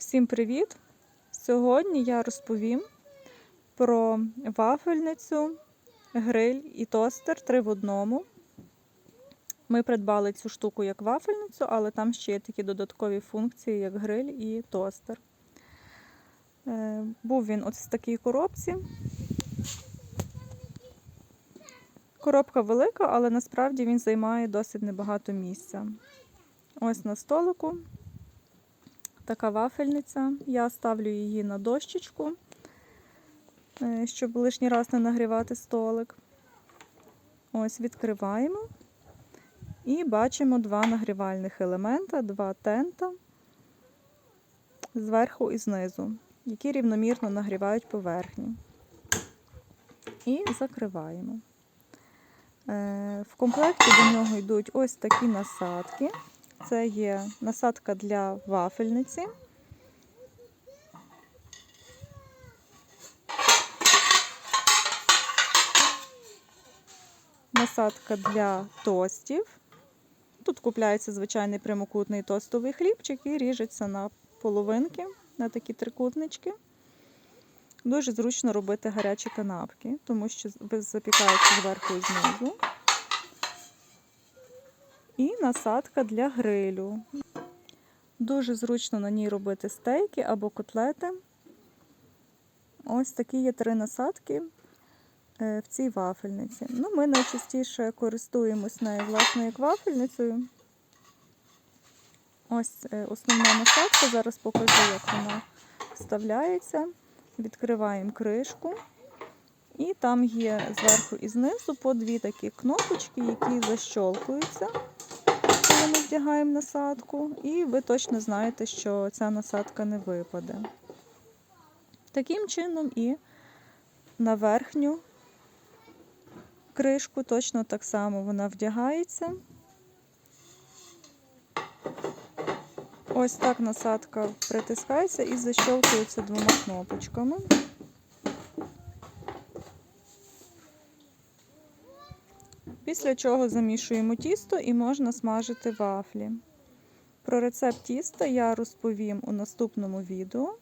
Всім привіт! Сьогодні я розповім про вафельницю, гриль і тостер 3 в одному. Ми придбали цю штуку як вафельницю, але там ще є такі додаткові функції, як гриль і тостер. Е, Був він ось в такій коробці. Коробка велика, але насправді він займає досить небагато місця. Ось на столику така вафельниця. Я ставлю її на дощечку, е, щоб лишній раз не нагрівати столик. Ось відкриваємо і бачимо два нагрівальних елемента, два тента зверху і знизу, які рівномірно нагрівають поверхню. І закриваємо. Е, В комплекті до нього йдуть ось такі насадки. Це є насадка для вафельниці. Насадка для тостів. Тут купляється звичайний прямокутний тостовий хлібчик і ріжеться на половинки, на такі трикутнички. Дуже зручно робити гарячі канапки, тому що запікається зверху і знизу і насадка для грилю. Дуже зручно на ній робити стейки або котлети. Ось такі є три насадки в цій вафельниці. Ну, Ми найчастіше користуємось нею, власне, як вафельницею. Ось основна насадка. Зараз покажу, як вона вставляється. Відкриваємо кришку. І там є зверху і знизу по дві такі кнопочки, які защолкуються ми вдягаємо насадку, і ви точно знаєте, що ця насадка не випаде. Таким чином і на верхню кришку точно так само вона вдягається. Ось так насадка притискається і защолкується двома кнопочками. Після чого замішуємо тісто і можна смажити вафлі. Про рецепт тіста я розповім у наступному відео.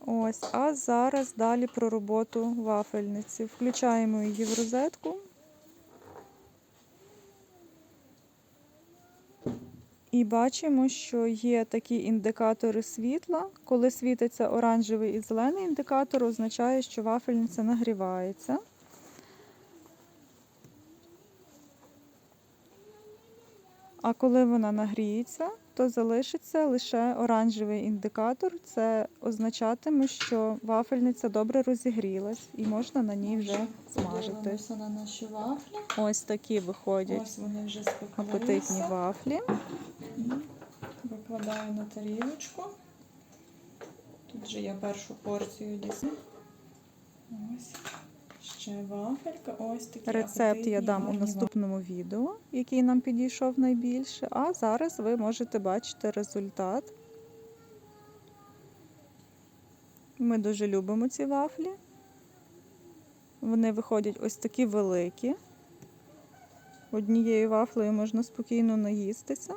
Ось, а зараз далі про роботу вафельниці. Включаємо її в розетку. І бачимо, що є такі індикатори світла. Коли світиться оранжевий і зелений індикатор, означає, що вафельниця нагрівається. А коли вона нагріється, то залишиться лише оранжевий індикатор. Це означатиме, що вафельниця добре розігрілась і можна на ній вже смажити. Ось такі виходять апетитні вафлі. Викладаю на тарілочку. Тут вже я першу порцію дійсно. Ось. Ще вафелька. Ось такі Рецепт я дам у наступному відео, який нам підійшов найбільше. А зараз ви можете бачити результат. Ми дуже любимо ці вафлі. Вони виходять ось такі великі. Однією вафлею можна спокійно наїстися.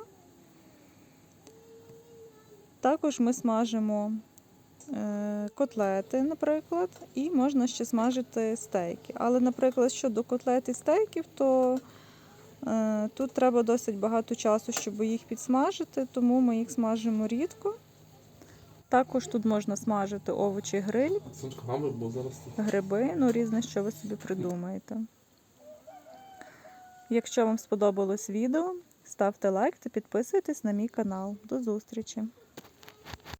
Також ми смажимо е, котлети, наприклад, і можна ще смажити стейки. Але, наприклад, щодо котлет і стейків, то е, тут треба досить багато часу, щоб їх підсмажити, тому ми їх смажимо рідко. Також тут можна смажити овочі гриль, гриби, ну різне, що ви собі придумаєте. Якщо вам сподобалось відео, ставте лайк та підписуйтесь на мій канал. До зустрічі!